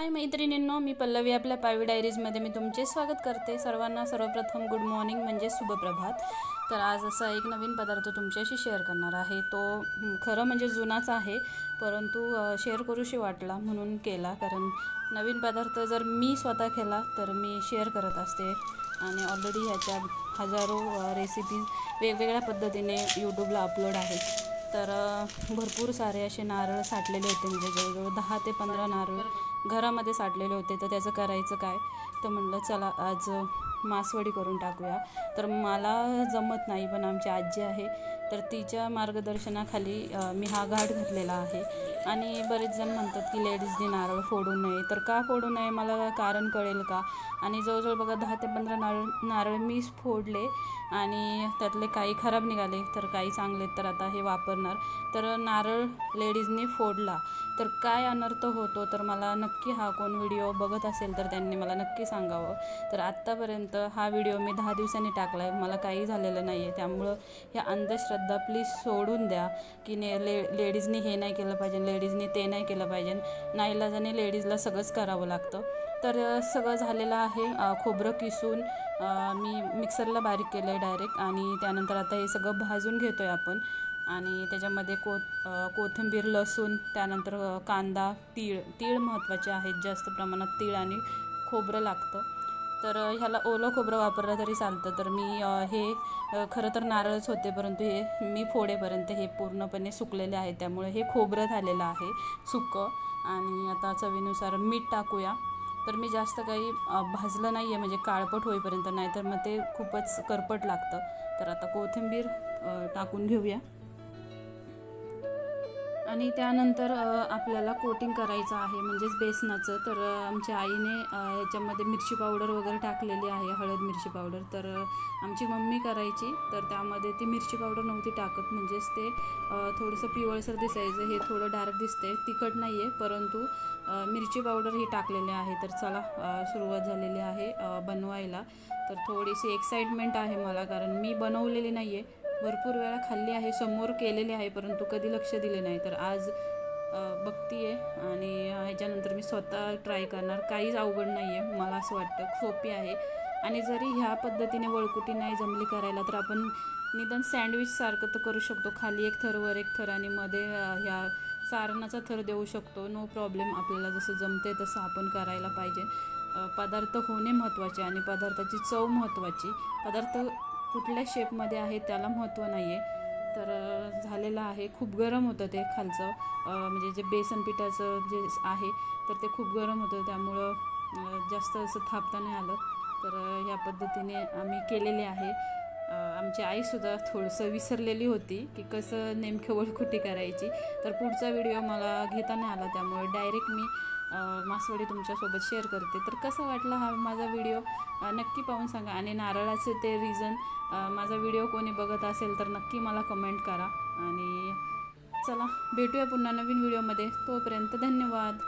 हाय मैत्रिणींनो मी पल्लवी आपल्या पावी डायरीजमध्ये मी तुमचे स्वागत करते. सर्वांना सर्वप्रथम गुड मॉर्निंग म्हणजे शुभप्रभात. तर आज असा एक नवीन पदार्थ तुमच्याशी शेअर करणार आहे. तो खरं म्हणजे जुनाच आहे परंतु शेअर करूशी वाटला म्हणून केला. कारण नवीन पदार्थ जर मी स्वतः केला तर मी शेअर करत असते. आणि ऑलरेडी ह्याच्या हजारो रेसिपीज वेगवेगळ्या पद्धतीने यूट्यूबला अपलोड आहेत. तर भरपूर सारे असे नारळ साठलेले होते. म्हणजे जवळजवळ दहा ते पंधरा नारळ घरामध्ये साठलेले होते. तर त्याचं करायचं काय? तर म्हणलं चला आज मासवडी करून टाकूया. तर मला जमत नाही पण आमची आजी आहे. तर तिच्या मार्गदर्शनाखाली मी हा घाट घातलेला आहे. आणि बरेच जण म्हणतात की लेडीजने नारळ फोडू नये. तर का फोडू नये? मला कारण कळेल का? आणि जवळजवळ बघा दहा ते पंधरा नारळ नारळ मीच फोडले आणि त्यातले काही खराब निघाले तर काही चांगले तर आता हे वापरणार. तर नारळ लेडीजने फोडला. तर काय अनर्थ होतो? तर मला नक्की हा कोण व्हिडिओ बघत असेल तर त्यांनी मला नक्की सांगावं. तर आत्तापर्यंत हा व्हिडिओ मी दहा दिवसांनी टाकला आहे मला काही झालेलं नाही आहे त्यामुळं ह्या अंधश्रद्धा प्लीज सोडून द्या की ने ले लेडीजनी हे नाही केलं पाहिजे लेडीजनी ते नाही केलं पाहिजे. नाईलाजाने लेडीजला सगळंच करावं लागतं. तर सगळं झालेलं आहे खोबरं किसून मी मिक्सरला बारीक केलं आहे डायरेक्ट आणि त्यानंतर आता हे सगळं भाजून घेतो आहे आपण. आणि त्याच्यामध्ये को कोथिंबीर लसूण त्यानंतर कांदा तीळ तीळ महत्त्वाचे आहेत जास्त प्रमाणात तीळ आणि खोबरं लागतं. तर ह्याला ओलं खोबरं वापरलं तरी चालतं. तर मी हे खरं तर नारळच होते परंतु हे मी फोडेपर्यंत हे पूर्णपणे सुकलेले आहे. त्यामुळे हे खोबरं झालेलं आहे सुकं. आणि आता चवीनुसार मीठ टाकूया. तर मी जास्त काही भाजलं नाही आहे म्हणजे काळपट होईपर्यंत. नाही तर मग ते खूपच करपट लागतं. तर आता कोथिंबीर टाकून घेऊया. आणि त्यानंतर आपल्याला कोटिंग करायचं आहे म्हणजेच बेसनाचं. तर आमच्या आईने याच्यामध्ये मिरची पावडर वगैरे टाकलेली आहे हळद मिरची पावडर तर आमची मम्मी करायची. तर त्यामध्ये ती मिरची पावडर नव्हती टाकत म्हणजेच ते थोडंसं पिवळसर दिसायचं. हे थोडं डार्क दिसते तिखट नाही आहे परंतु मिरची पावडर ही टाकलेली आहे. तर चला सुरुवात झालेली आहे बनवायला. तर थोडीशी एक्साइटमेंट आहे मला कारण मी बनवलेली नाही आहे भरपूर वेळा खाल्ली आहे समोर केलेली आहे परंतु कधी लक्ष दिले नाही. तर आज बघतीये आणि ह्याच्यानंतर मी स्वतः ट्राय करणार. काहीच अवघड नाही आहे मला असं वाटतं. सोपी आहे. आणि जरी ह्या पद्धतीने वळकुटी नाही जमली करायला तर आपण निदान सँडविचसारखं तर करू शकतो. खाली एक थर वर एक थर आणि मध्ये ह्या सारणाचा थर देऊ शकतो. नो प्रॉब्लेम आपल्याला जसं जमते तसं आपण करायला पाहिजे. पदार्थ होणे महत्त्वाचे आणि पदार्थाची चव महत्त्वाची पदार्थ कुठल्या शेपमध्ये आहे त्याला महत्त्व नाही आहे तर झालेलं आहे. खूप गरम होतं ते खालचं. म्हणजे जे बेसन पिठाचं जे आहे तर ते खूप गरम होतं. त्यामुळं जास्त असं थापता नाही आलं. तर ह्या पद्धतीने आम्ही केलेले आहे. आमची आईसुद्धा थोडंसं विसरलेली होती की कसं नेमकं वळकुटी करायची. तर पुढचा व्हिडिओ मला घेता नाही आला. त्यामुळे डायरेक्ट मी मासवडी तुमच्यासोबत शेअर करते. तर कसं वाटला हा माझा व्हिडिओ नक्की पाहून सांगा. आणि नारळाचे ते रिझन माझा व्हिडिओ कोणी बघत असेल तर नक्की मला कमेंट करा. आणि चला भेटूया पुन्हा नवीन व्हिडिओमध्ये तोपर्यंत धन्यवाद.